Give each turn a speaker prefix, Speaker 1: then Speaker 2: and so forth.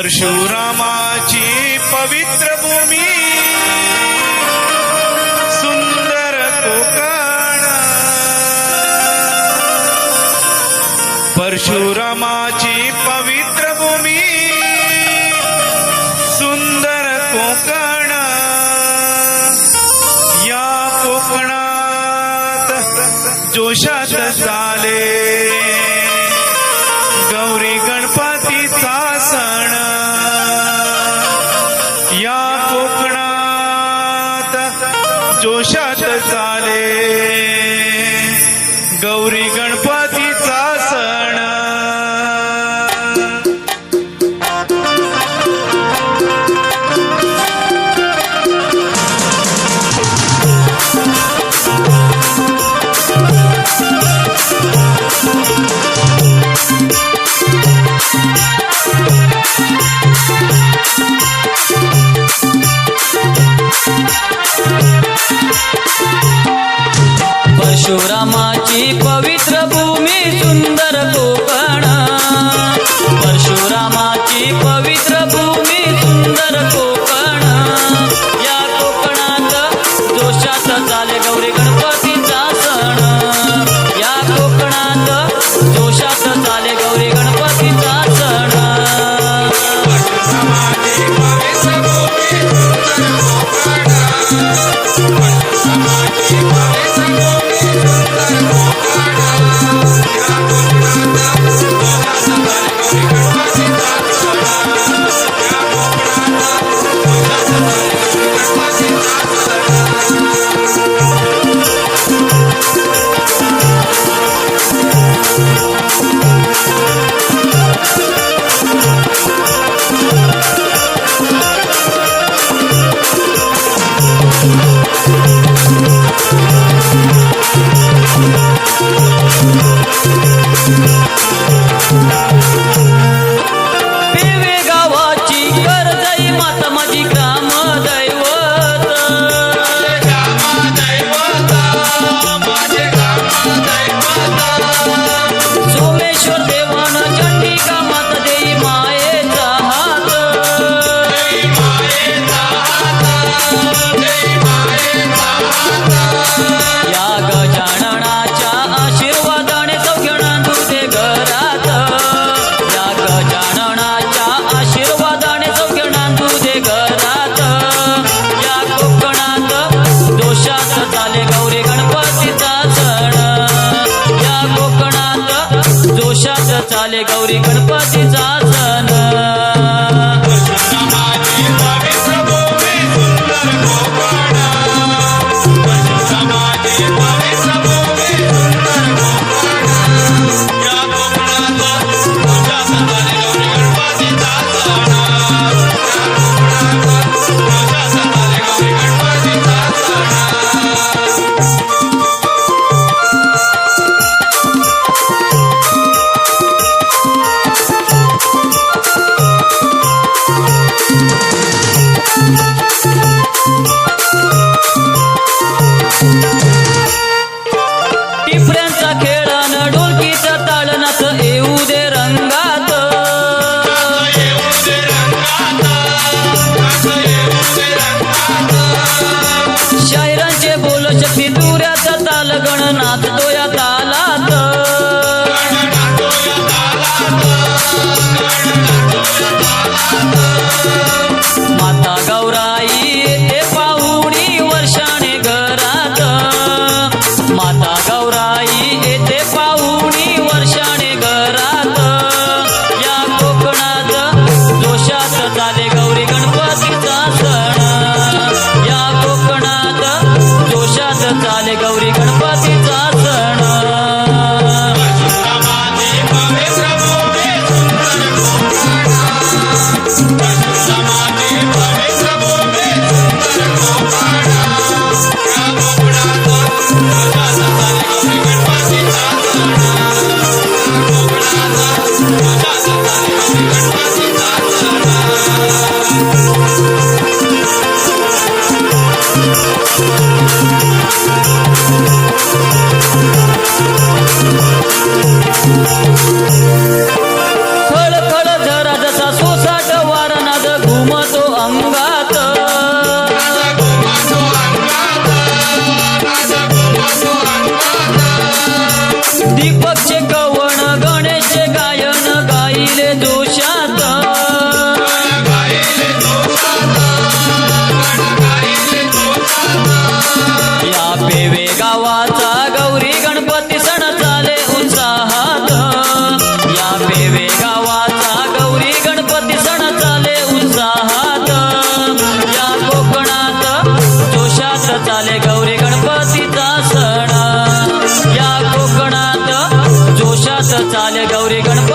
Speaker 1: परशुरामाची पवित्र भूमी. सुंदर कोकण. परशुरामाची पवित्र भूमी. सुंदर कोकण. या कोकणात जोशात झाले गौरी गणपतीचा जोशात चाले गौरी गणपती
Speaker 2: परशुरामाची पवित्र भूमी सुंदर कोकण आले गौरी गणपती. Oh. ಗೌರಿ ಗಣಪ